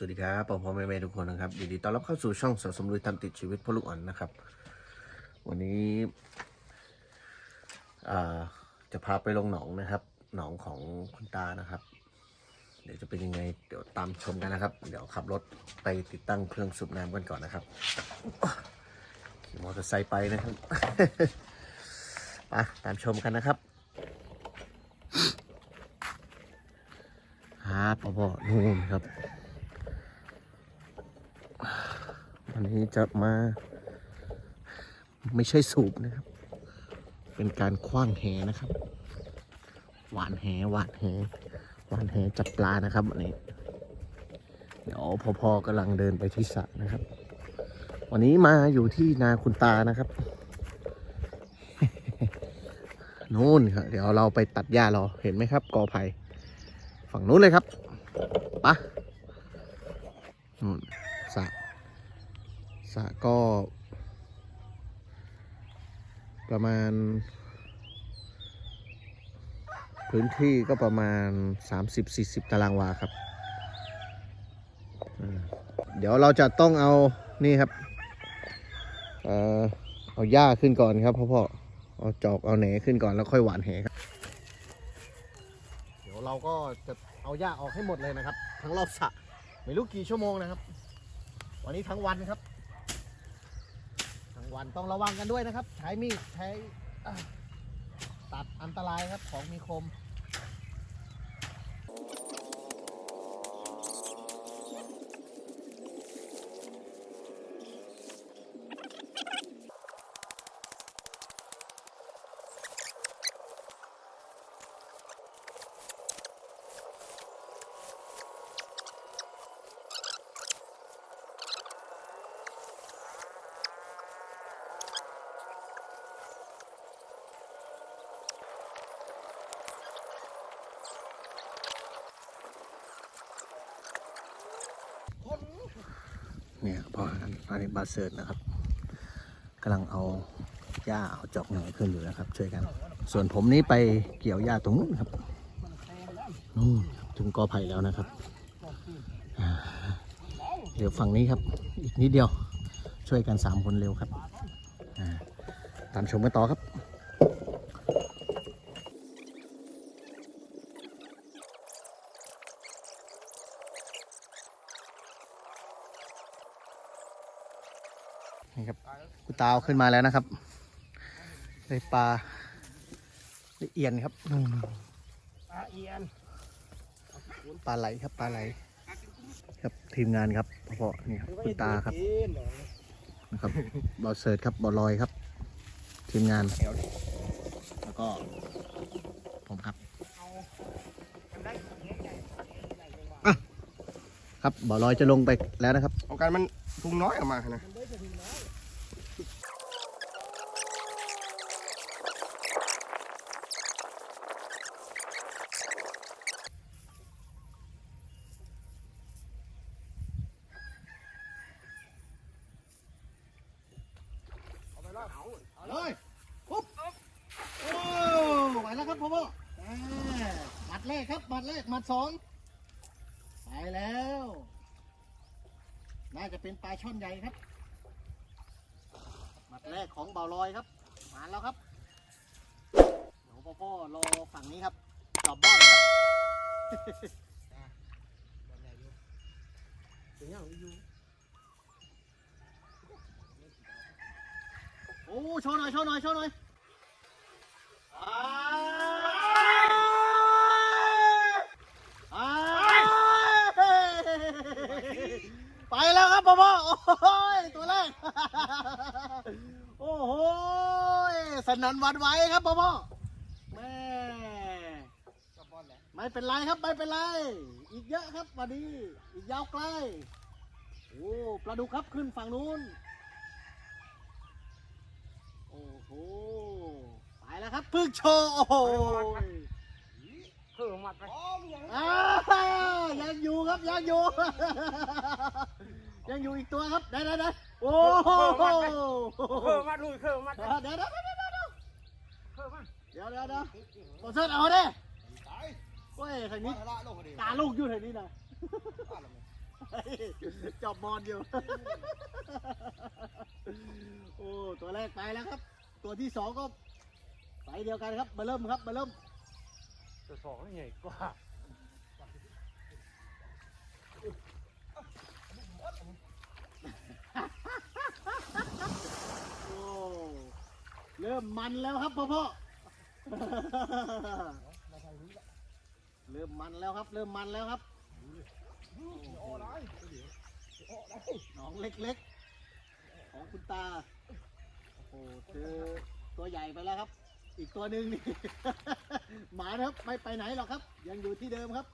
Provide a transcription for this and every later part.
สวัสดีครับผมพ่อแม่ทุกคนนะครับยินดีต้อนรับเข้าสู่ช่องสะสมลุยตามติดชีวิตพ่อลูกอ่อนนะครับ วันนี้จะพาไปลงหนองนะครับ หนองของคุณตานะครับ เดี๋ยวจะเป็นยังไงเดี๋ยวตามชมกันนะครับ เดี๋ยวขับรถไปติดตั้งเครื่องสูบน้ำกันก่อนนะครับขี่มอเตอร์ไซค์ไปนะครับไปตามชมกันนะครับครับพ่อพ่อนู่นครับ วันนี้จะมา ไม่ใช่สูบนะครับ เป็นการคว้างแหนะครับ หวานแหหวานแหหวานแหจับปลานะครับวันนี้ เดี๋ยวพ่อๆกำลังเดินไปที่สระนะครับ วันนี้มาอยู่ที่นาคุณตานะครับนู่นครับเดี๋ยวเราไปตัดหญ้ารอเห็นไหมครับกอไผ่ฝั่งนู้นเลยครับปะนู่น สะก็ ประมาณ พื้นที่ก็ประมาณ 30-40 ตารางวาครับ เดี๋ยวเราจะต้องเอานี่ครับ เอ่อเอาหญ้าขึ้นก่อนครับพ่อพ่อเอาจอกเอาแหนขึ้นก่อนแล้วค่อยหวานแหครับ เดี๋ยวเราก็จะเอาหญ้าออกให้หมดเลยนะครับ ทั้งรอบสระไม่รู้กี่ชั่วโมงนะครับ วันนี้ทั้งวันครับ วันต้องระวังกันด้วยนะครับ ใช้มีดใช้ตัดอันตรายครับของมีคม เนี่ยพออันนี้บาเซิร์ตนะครับกำลังเอาหญ้าเอาจอกหน่อยขึ้นอยู่นะครับ ช่วยกัน ส่วนผมนี้ไปเกี่ยวหญ้าตรงนู้นครับนู่นถึงกอไผ่แล้วนะครับ เดี๋ยวฝั่งนี้ครับ อีกนิดเดียวช่วยกันสามคนเร็วครับตามชมกันต่อครับ นี่ครับ กูตาวขึ้นมาแล้วนะครับได้ปลาได้เอียนครับนู่นปลาเอียนปลาไหลครับปลาไหล ครับทีมงานครับพ่อนี่ครับคุณตาครับนะครับบอลเสิร์ตครับบอลลอยครับ ทีมงาน แล้วก็ ผมครับครับบอลลอยจะลงไปแล้วนะครับ เอาการมันพุงน้อยออกมานะ เลยปุ๊บโอ้ไหวแล้วครับพ่อพ่อแหมหมัดแรกครับห มัดแรกหมัดสองไปแล้ว น่าจะเป็นปลาช่อนใหญ่ครับหมัดแรกของเบาลอยครับมาแล้วครับเดี๋ยวพ่อพ่อรอฝั่งนี้ครับจอบบ้อนครับโอ้โชว์หน่อยโชว์หน่อยโชว์หน่อยอ้าวอ้าว ไปแล้วครับพ่อพ่อโอ้ยตัวแรก โอ้โหสนันหวันไหวครับพ่อพ่อแม่ไม่เป็นไรครับไม่เป็นไร อีกเยอะครับวันนี้ อีกยาวไกล โอ้ปลาดุกครับขึ้นฝั่งนู้น โอ้โหไปแล้วครับพึ่งโชว์โอ้โห คือมัดไปอ้าวยังอยู่ครับยังอยู่ ยังอยู่อีกตัวครับได้ได้ได้โอ้โหคือมัดลุยคือมัดเดี๋ยวเดี๋ยวเดี๋ยวเดี๋ยวเดี๋ยวคือมัดเดี๋ยวเดี๋ยวเดี๋ยวโอ้เสิร์ชเอาเด้เว้ยทางนี้ตาลูกอยู่ทางนี้นะจอบบอลอยู่ โอ้ตัวแรกไปแล้วครับ ตัวที่สองก็ไปเดียวกันครับมาเริ่มครับมาเริ่ม ตัวสองนี่ใหญ่กว่าโอ้เริ่มมันแล้วครับพ่อพ่อเริ่มมันแล้วครับ เริ่มมันแล้วครับหนองเล็กๆ ของคุณตา โอ้โหเจอตัวใหญ่ไปแล้วครับ อีกตัวหนึ่งนี่ หมานะครับไม่ไปไหนหรอกครับ ยังอยู่ที่เดิมครับ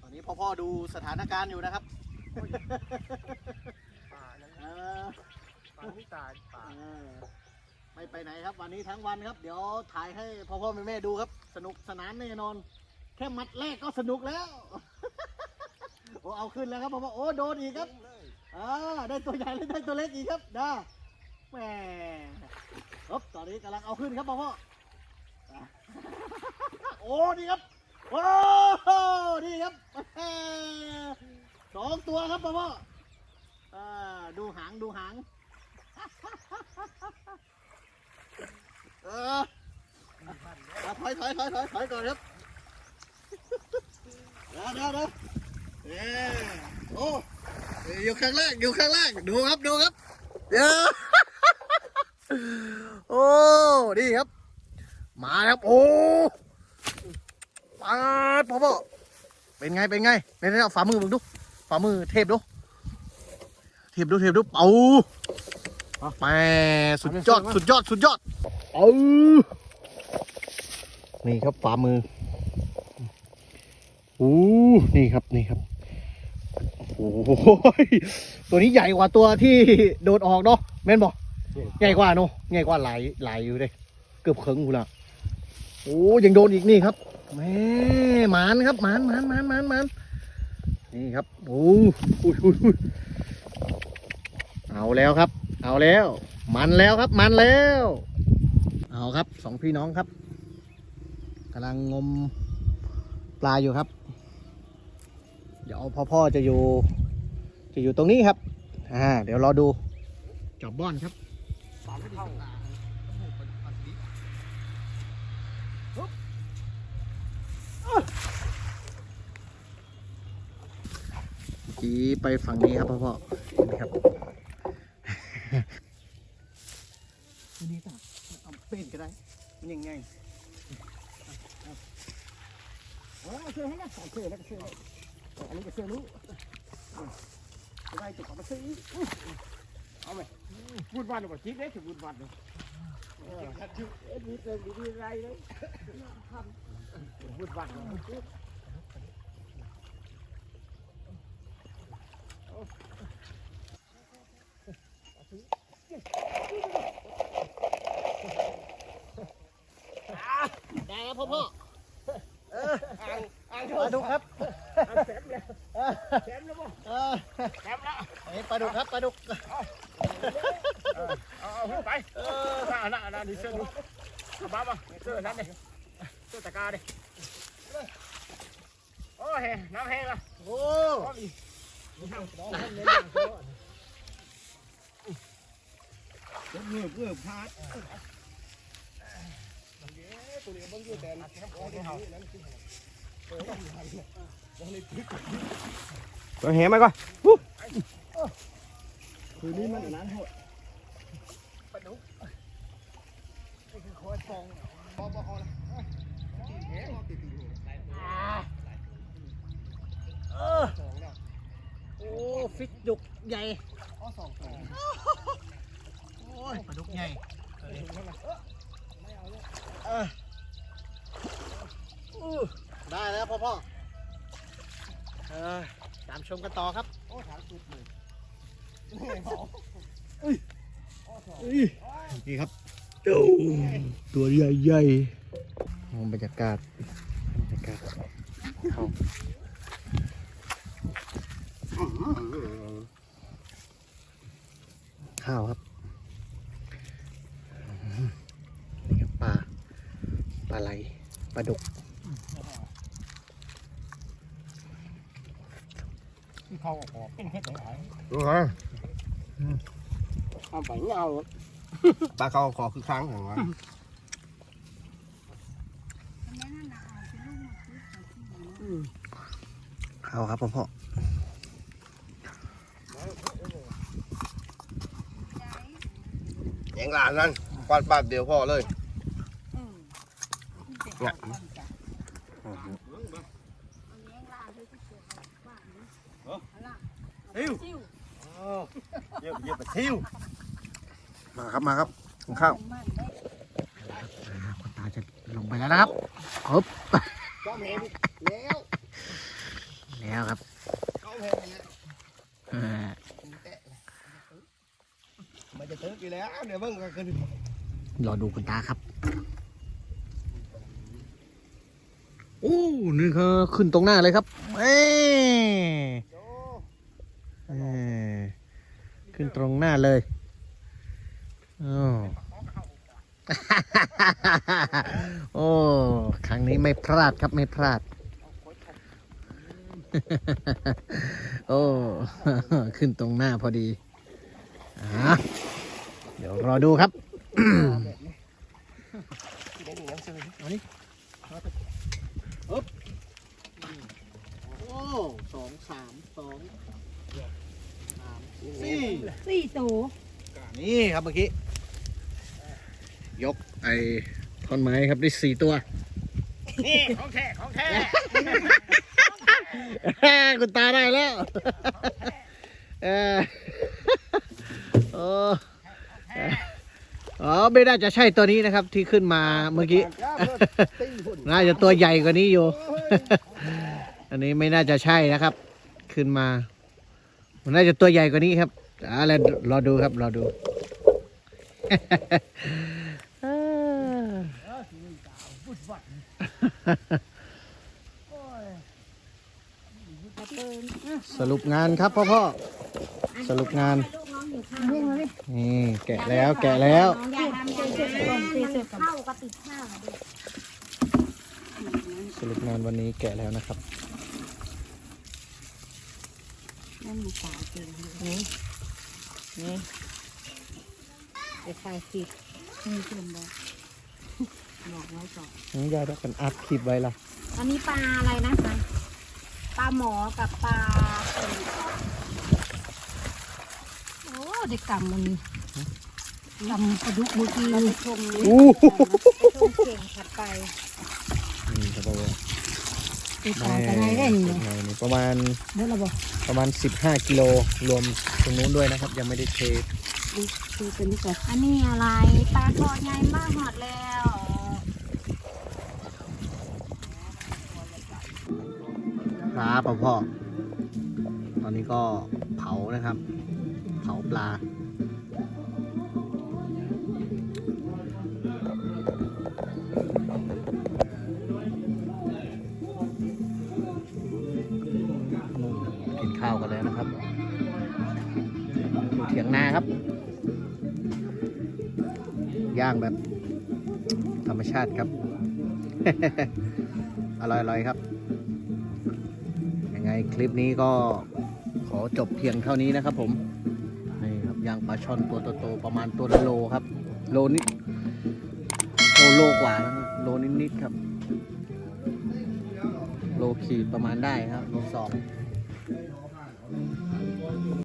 ตอนนี้พ่อพ่อดูสถานการณ์อยู่นะครับป่านั้นเออป่าที่ตายป่าเออไม่ไปไหนครับ วันนี้ทั้งวันครับ เดี๋ยวถ่ายให้พ่อพ่อแม่แม่ดูครับ สนุกสนานแน่นอน แค่มัดแรกก็สนุกแล้ว โอ้เอาขึ้นแล้วครับพ่อพ่อโอ้โดนอีกครับ อ่าได้ตัวใหญ่แล้วได้ตัวเล็กอีกครับด้แหมครับตอนนี้กำลังเอาขึ้นครับพ่อพ่อโอ้นี่ครับโอ้นี่ครับสองตัวครับพ่อพ่อดูหางดูหางเออถอยถอยถอยถอยถอยก่อนครับเดี๋ยวเดี๋ยวเดี๋ยวโอ้ อยู่ข้างล่างอยู่ข้างล่างดูครับดูครับเดี๋ยวโอ้นี่ครับ มาแล้วครับโอ้ปาดพ่อพ่อเป็นไงเป็นไงในนี้เอาฝ่ามือมึงดูฝ่ามือเทปดูเทปดูเทปดูเอาแหม่สุดยอดสุดยอดสุดยอดเอานี่ครับฝ่ามืออู้นี่ครับนี่ครับ โอ้โหตัวนี้ใหญ่กว่าตัวที่โดดออกเนาะแม่นบอกใหญ่กว่าเนาะใหญ่กว่าหลายหลายอยู่เลยเกือบเขิงกูละโอ้ยังโดนอีกนี่ครับแม่หมานครับหมานหมานหมานหมานหมานนี่ครับโอ้อุ้ยอุ้ยอุ้ยเอาแล้วครับ เอาแล้ว มันแล้วครับ มันแล้ว เอาครับสองพี่น้องครับกำลังงมปลาอยู่ครับ เดี๋ยวพ่อพ่อจะอยู่ จะอยู่ตรงนี้ครับ อ่า เดี๋ยวรอดูจับบ้อนครับป่าไม่เท่าจีไปฝั่งนี้ครับพ่อพ่อเห็นไหมครับนี่ต่เอาเป็นก็ได้มันยังไงเอเชื่อให้นะเชื่อแล้วก็เชื่อ อันนี้ก็เชื่อรู้ไปจุกมาซื้อเอาไหมพูดวันหรือเปล่าจิ๊กได้ถึงพูดวันเลยเออเอ็ดมีเติมดีๆไรเลยพูดวันเลยได้ครับพ่อพ่ออ่างอ่างปลาดุกครับ แซมแล้วแซมแล้วบ่ เออ แซมแล้ว อันนี้ป ลาดุกครับปลาดุกเอาเอาไปเออน่าน่าน่าดีเสื้อดูเอาบ้ามาเสื้อนั้นดิเสื้อตะกาดิโอ้เฮ้น้ำแห้งละโอ้โอ้ยเงือบเงือบพาดตัวแหมาก่อน คือนี่มันนั้นหดปนุกนี่คือคอยฟองบอบอคอลตีแหงตีตีเออโอ้ฟิกดุกใหญ่อ้อสองตัวโอ้ยปนุกใหญ่ได้แล้วพ่อพ่อเออตามชมกันต่อครับ โอ้ถามสุดเลย นี่ครับตัวใหญ่ใหญ่มองบรรยากาศบรรยากาศเขาข้าวครับนี่ครับปลาปลาไหลปลาดุก เขาออกเป็นเฮ็ดไหนดูฮะเอาไปเงาปลาเขาขอคือครั้งของวะเอาครับพ่อพ่อแยงหลานนั่นปาดปาดเดียวพอเลยเนี่ย ซิวเยอะเยอะไปซิวมาครับมาครับกินข้าวคุณตาจะลงไปแล้วนะครับครับก็เห็นแล้วแล้วครับเขาเห็นแล้วเออมันจะตึกอยู่แล้วเดี๋ยวเบิ่งก็ขึ้นรอดูคุณตาครับโอ้นี่คือขึ้นตรงหน้าเลยครับเอ้ยเอ้ย ขึ้นตรงหน้าเลยโอ้โอ้ครั้งนี้ไม่พลาดครับไม่พลาด โอ้ ขึ้นตรงหน้าพอดีอเดี๋ยวรอดูครับเอานี่อึ๊บโอ้สองสามสอง สามสี่สี่ตัวนี่ครับเมื่อกี้ยกไอ้ท่อนไม้ครับได้สี่ตัว นี่ของแท้ของแท้คุณตาได้แล้วเออโอ้อ๋อไม่น่าจะใช่ตัวนี้นะครับที่ขึ้นมาเมื่อกี้ตีหุ่นน่าจะตัวใหญ่กว่านี้อยู่ อันนี้ไม่น่าจะใช่นะครับ ขึ้นมา มันน่าจะตัวใหญ่กว่านี้ครับอะไรรอดูครับ รอดูสรุปงานครับพ่อพ่อสรุปงานนี่แกะแล้วแกะแล้วสรุปงานวันนี้แกะแล้วนะครับ นั่นมันสายจริงนี่นี่ไปใส่ผิดนี่เชื่อมบอกบอกไว้ก่อนน้องยายต้องกันอัดคลิปไว้ละอันนี้ปลาอะไรนะคะปลาหมอกับปลาเป็นโอ้เด็กกำมันกำปลาดุกเมื่อกี้ไปชมเลยอู้ไปชมเก่งถัดไปนี่ครับพ่อพ่อ ติดตามกันไงได้นี่ได้นี่ประมาณเดี๋ยวเราบอกประมาณ 15 กิโลรวมตรงนู้นด้วยนะครับ ยังไม่ได้เทดูเป็นดีกว่าอันนี้อะไรปลาคอใหญ่มากหอดแล้วครับพ่อพ่อตอนนี้ก็เผานะครับ เผาปลา ย่างแบบ ธรรมชาติครับ อร่อยๆครับ ยังไงคลิปนี้ก็ขอจบเพียงเท่านี้นะครับผม นี่ครับย่างปลาช่อนตัวโตๆประมาณตัวละโลครับ โลนิดโลโลกว่าแล้วครับโลนิดๆครับ โลขีดประมาณได้ครับโลสอง